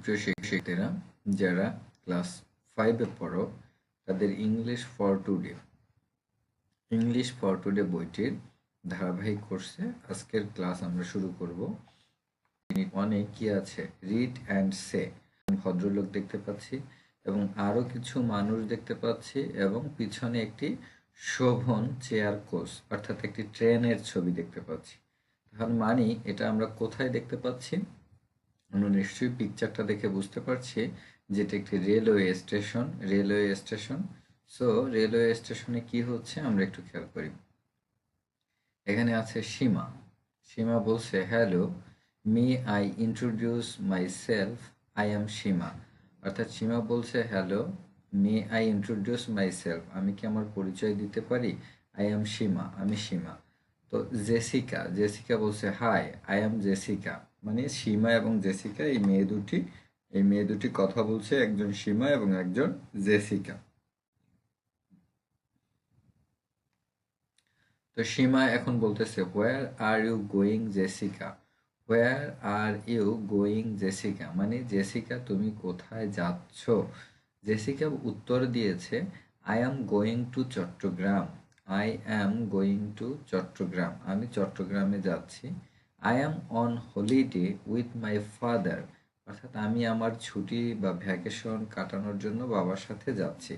সুপ্রিয় শিক্ষার্থীরা যারা ক্লাস ফাইভে পড়ো, তাদের English for today English for today বইটির ধারাবাহিক কোর্সে আজকের ক্লাস আমরা শুরু করব। অনেক কি আছে? রিড অ্যান্ড সে ভদ্রলোক দেখতে পাচ্ছি এবং আরও কিছু মানুষ দেখতে পাচ্ছি এবং পিছনে একটি শোভন চেয়ার কোর্স অর্থাৎ একটি ট্রেনের ছবি দেখতে পাচ্ছি। তাহলে মানি এটা আমরা কোথায় দেখতে পাচ্ছি? আমরা নিশ্চয়ই পিকচারটা দেখে বুঝতে পারছি যেটা একটি railway station railway station so railway স্টেশনে কি হচ্ছে আমরা একটু খেয়াল করি। এখানে আছে সীমা। সীমা বলছে hello me I introduce my self I am Seema. অর্থাৎ সীমা বলছে hello may I introduce my self আমি কি আমার পরিচয় দিতে পারি? আই এম সীমা, আমি সীমা। তো জেসিকা জেসিকা বলছে হাই আই এম জেসিকা। মানে সীমা এবং জেসিকা, এই মেয়ে দুটি, এই মেয়ে দুটি কথা বলছে একজন সীমা এবং একজন জেসিকা। তো সীমা এখন বলতেছে where are you going Jessica where are you going Jessica মানে জেসিকা তুমি কোথায় যাচ্ছ? জেসিকা উত্তর দিয়েছে I am going to Chittagong I am going to Chittagong আমি চট্টগ্রামে যাচ্ছি। I am on holiday with my father অর্থাৎ আমি আমার ছুটি বা ভ্যাকেশন কাটানোর জন্য বাবার সাথে যাচ্ছি।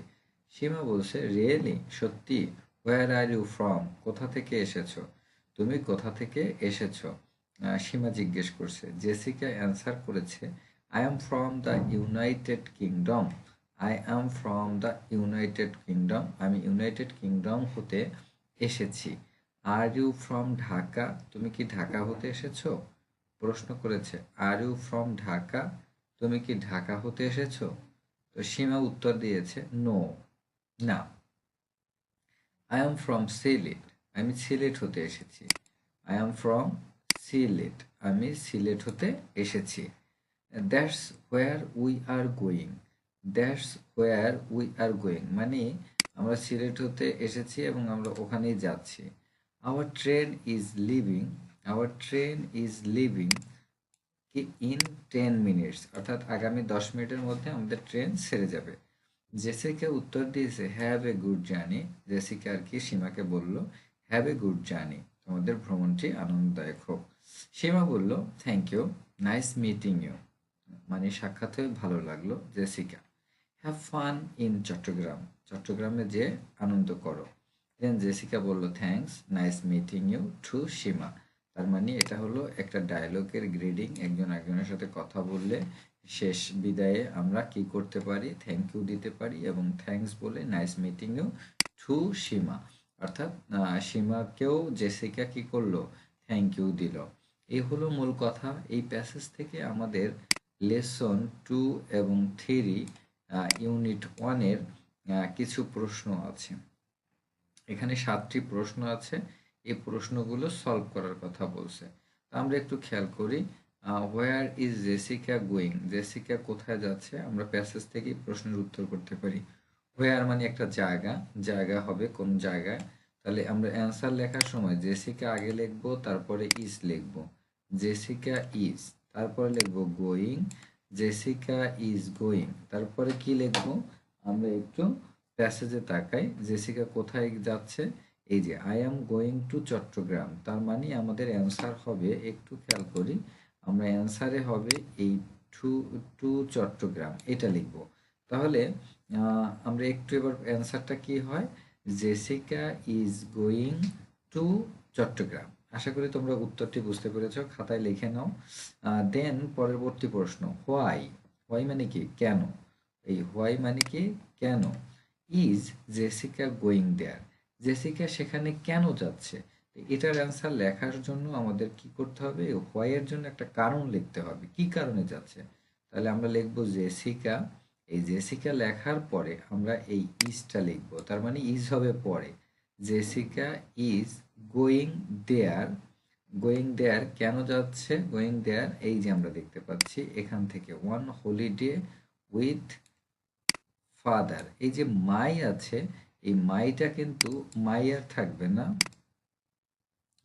সীমা বলছে রিয়েলি সত্যি? হোয়ার আর ইউ ফ্রম কোথা থেকে এসেছ? তুমি কোথা থেকে এসেছ? সীমা জিজ্ঞেস করছে। জেসিকা অ্যান্সার করেছে I am from the United Kingdom I am from the United Kingdom আমি ইউনাইটেড কিংডম হতে এসেছি। আর ইউ ফ্রম ঢাকা তুমি কি ঢাকা হতে এসেছ? প্রশ্ন করেছে আর ইউ ফ্রম ঢাকা তুমি কি ঢাকা হতে এসেছ? তো সীমা উত্তর দিয়েছে নো না। আই এম ফ্রম সিলেট আমি সিলেট হতে এসেছি। আই এম ফ্রম সিলেট আমি সিলেট হতে এসেছি। That's where we are going that's where we are going মানে আমরা সিলেট হতে এসেছি এবং আমরা ওখানেই যাচ্ছি। Our train is leaving our train is leaving কি ইন টেন মিনিটস অর্থাৎ আগামী দশ মিনিটের মধ্যে আমাদের ট্রেন ছেড়ে যাবে। জেসিকা উত্তর দিয়েছে have a good journey Jessica আর কি সীমাকে বলল হ্যাভ এ গুড জার্নি তোমাদের ভ্রমণটি আনন্দদায়ক হোক। সীমা বলল thank you nice meeting you মানে সাক্ষাৎ হয়ে ভালো লাগল Jessica. Have fun in Chittagong চট্টগ্রামে যে আনন্দ করো। দেন জেসিকা বলল thanks nice meeting you too Seema তার মানে এটা হলো একটা ডায়লগের গ্রেডিং একজন একজনের সাথে কথা বললে শেষ বিদায়ে আমরা কি করতে পারি থ্যাংক ইউ দিতে পারি এবং থ্যাংকস বলে nice meeting you too Seema অর্থাৎ সীমাকেও জেসিকা কি করল থ্যাংক ইউ দিল। এই হলো মূল কথা। এই প্যাসেজ থেকে আমাদের লেসন টু এবং থ্রি ইউনিট ওয়ানের কিছু প্রশ্ন আছে। এখানে সাতটি প্রশ্ন আছে। এই প্রশ্নগুলো সলভ করার কথা বলছে। আমরা একটু খেয়াল করি where is Jessica going Jessica কোথায় যাচ্ছে? আমরা প্যাসেজ থেকে প্রশ্নের উত্তর করতে পারি। হোয়ার মানে একটা জায়গা জায়গা হবে কোন জায়গায়। তাহলে আমরা অ্যান্সার লেখার সময় জেসিকা আগে লিখব, তারপরে ইজ লিখব। জেসিকা ইজ তারপরে লিখব গোয়িং জেসিকা ইজ গোয়িং তারপরে কি লিখব? আমরা একটু প্যাসেজে তাকাই, জেসিকা কোথায় যাচ্ছে? এই যে I am going to Chittagong তার মানে আমাদের অ্যান্সার হবে, একটু খেয়াল করি, আমরা অ্যান্সারে হবে এই টু টু চট্টগ্রাম এটা লিখব। তাহলে আমরা একটু এবার অ্যান্সারটা কি হয়? Jessica is going to Chittagong আশা করি তোমরা উত্তরটি বুঝতে পেরেছ, খাতায় লিখে নাও। দেন পরবর্তী প্রশ্ন হোয়াই হোয়াই মানে কি? কেন? এই হোয়াই মানে কি? কেন? Is Jessica going there? Jessica সেখানে কেন যাচ্ছে? এটার অ্যান্সার লেখার জন্য আমাদের কি করতে হবে? হোয়াইয়ের জন্য একটা কারণ লিখতে হবে। কি কারণে যাচ্ছে? তাহলে আমরা লিখব জেসিকা। এই জেসিকা লেখার পরে আমরা এই ইজটা লিখব। তার মানে ইজ হবে পরে। Jessica is going there. Going there কেন যাচ্ছে? গোয়িং দেয়ার এই যে আমরা দেখতে পাচ্ছি এখান থেকে। ওয়ান হলিডে উইথ ফাদার এই যে মাই আছে, এই মাইটা কিন্তু মাই আর থাকবে না।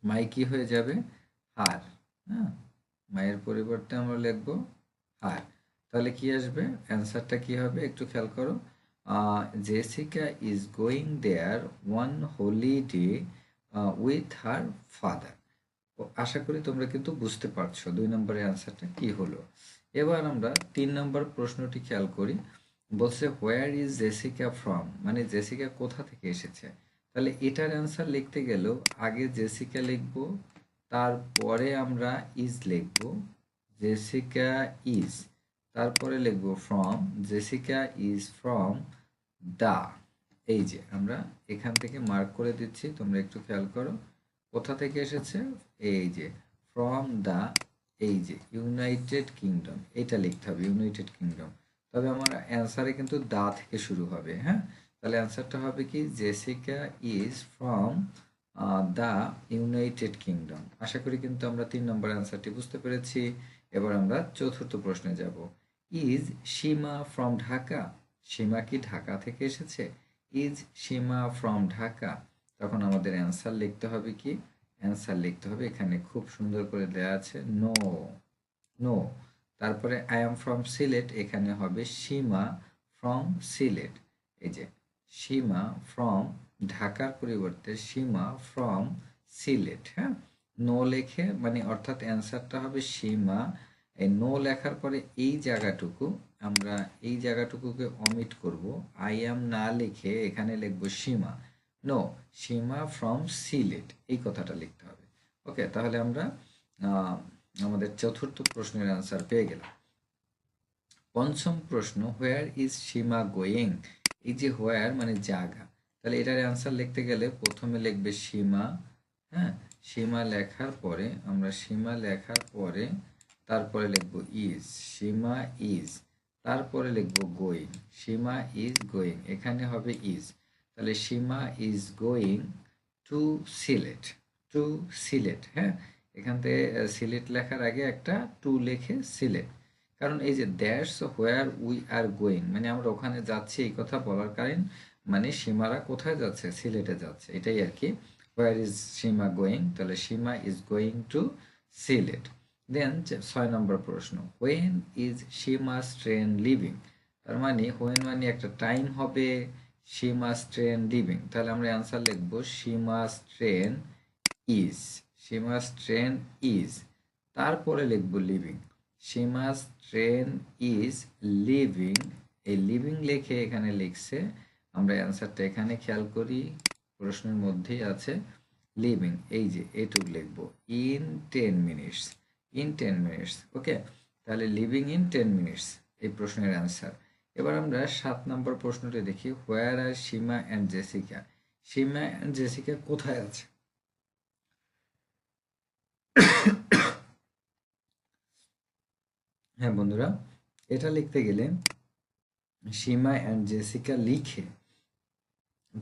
মাই কি হয়ে যাবে? হার হ্যাঁ? মায়ের পরিবর্তে আমরা লিখব হার। তাহলে কি আসবে? অ্যান্সারটা কি হবে? একটু খেয়াল করো। Jessica is going there one holiday with her father. আশা করি তোমরা কিন্তু বুঝতে পারছ দুই নম্বরের অ্যান্সারটা কি হলো। এবার আমরা তিন নম্বর প্রশ্নটি খেয়াল করি। বলছে হোয়ার ইজ জেসিকা ফ্রম মানে জেসিকা কোথা থেকে এসেছে? তাহলে এটার অ্যান্সার লিখতে গেলেও আগে জেসিকা লিখব, তারপরে আমরা ইজ লিখব জেসিকা ইজ তারপরে লিখব from Jessica is from the এই যে আমরা এখান থেকে মার্ক করে দিচ্ছি, তোমরা একটু খেয়াল করো, কোথা থেকে এসেছে? এই যে ফ্রম দা এই যে ইউনাইটেড কিংডম এটা লিখতে হবে ইউনাইটেড কিংডম তবে আমার অ্যান্সারে কিন্তু দা থেকে শুরু হবে হ্যাঁ? তাহলে অ্যান্সারটা হবে কি? Jessica is from the United Kingdom আশা করি কিন্তু আমরা তিন নম্বর অ্যান্সারটি বুঝতে পেরেছি। এবার আমরা চতুর্থ প্রশ্নে যাব। ইজ সীমা ফ্রম ঢাকা সীমা কি ঢাকা থেকে এসেছে? ইজ সীমা ফ্রম ঢাকা তখন আমাদের অ্যান্সার লিখতে হবে কি? অ্যান্সার লিখতে হবে, এখানে খুব সুন্দর করে দেওয়া আছে নো নো তারপরে আই এম ফ্রম সিলেট এখানে হবে সীমা ফ্রম সিলেট এই যে, সীমা ফ্রম ঢাকার পরিবর্তে সীমা ফ্রম সিলেট হ্যাঁ? নো লেখে মানে অর্থাৎ অ্যান্সারটা হবে সীমা। এই নো লেখার পরে এই জায়গাটুকু, আমরা এই জায়গাটুকুকে অমিট করব। আই এম না লিখে এখানে লিখব সীমা। নো সীমা ফ্রম সিলেট এই কথাটা লিখতে হবে। ওকে তাহলে আমরা আমাদের চতুর্থ প্রশ্নের আনসার পেয়ে গেলাম। পঞ্চম প্রশ্ন হোয়ার ইজ সীমা গোয়িং এই যে হোয়ার মানে জায়গা। তাহলে এটার অ্যান্সার লিখতে গেলে প্রথমে লিখবে সীমা হ্যাঁ? সীমা লেখার পরে, আমরা সীমা লেখার পরে তারপরে লিখব ইজ সীমা ইজ তারপরে লিখব গোয়িং সীমা ইজ গোয়িং এখানে হবে ইজ তাহলে Seema is going to Sylhet to Sylhet হ্যাঁ? এখান থেকে সিলেট লেখার আগে একটা টু লেখে সিলেট। কারণ এই যে that's where we are going মানে আমরা ওখানে যাচ্ছি, এই কথা বলার কারণ মানে সীমারা কোথায় যাচ্ছে? সিলেটে যাচ্ছে। এটাই আর কি, হোয়ার ইজ সীমা গোয়িং? তাহলে Seema is going to Sylhet. Then ছয় নম্বর প্রশ্ন, when is Seema's train leaving? তার মানে হোয়েন মানে একটা টাইম হবে সীমাস ট্রেন লিভিং। তাহলে আমরা অ্যান্সার লিখব Seema's train is. Seema's train is তারপরে লিখব leaving Seema's train is leaving এই লিভিং লেখে এখানে লিখছে, আমরা অ্যান্সারটা এখানে খেয়াল করি, প্রশ্নের মধ্যেই আছে লিভিং এই যে এটুক লিখব in ten minutes in ten minutes okay তাহলে লিভিং ইন টেন মিনিটস এই প্রশ্নের অ্যান্সার। এবার আমরা সাত নম্বর প্রশ্নটি দেখি where are Seema and Jessica Seema and Jessica কোথায় আছে? হ্যাঁ বন্ধুরা, এটা লিখতে গেলে সীমা অ্যান্ড জেসিকা লিখে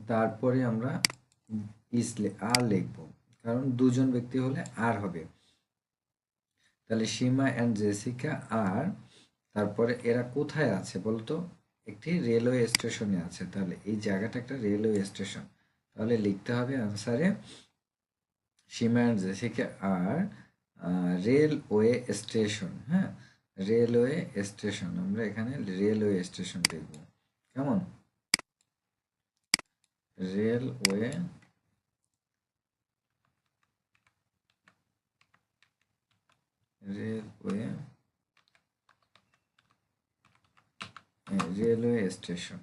তারপরে আমরা ইস আর লিখব। কারণ দুজন ব্যক্তি হলে আর হবে। তাহলে সীমা অ্যান্ড জেসিকা আর, তারপরে এরা কোথায় আছে বলতো? একটি রেলওয়ে স্টেশনে আছে। তাহলে এই জায়গাটা একটা রেলওয়ে স্টেশন তাহলে লিখতে হবে আনসারে Seema and Jessica are railway station হ্যাঁ? Railway station. আমরা এখানে রেলওয়ে স্টেশন দেখব। কেমন? Railway railway railway station.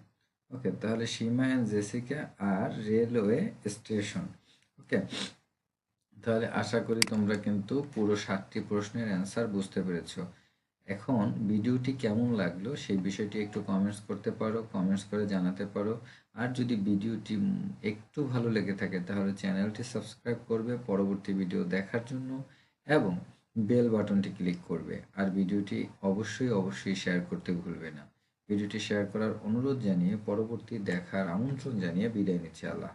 Okay, তাহলে Seema and Jessica are railway station. Okay, তাহলে আশা করি তোমরা কিন্তু পুরো সাতটি প্রশ্নের অ্যান্সার বুঝতে পেরেছ। এখন ভিডিওটি কেমন লাগল সেই বিষয়টি একটু কমেন্টস করতে পারো কমেন্টস করে জানাতে পারো। আর যদি ভিডিওটি একটু ভালো লেগে থাকে তাহলে চ্যানেলটি সাবস্ক্রাইব করবে পরবর্তী ভিডিও দেখার জন্য এবং বেল বাটনটি ক্লিক করবে। আর ভিডিওটি অবশ্যই অবশ্যই শেয়ার করতে ভুলবে না। ভিডিওটি শেয়ার করার অনুরোধ জানিয়ে পরবর্তী দেখার আমন্ত্রণ জানিয়ে বিদায় নিচ্ছি আল্লাহ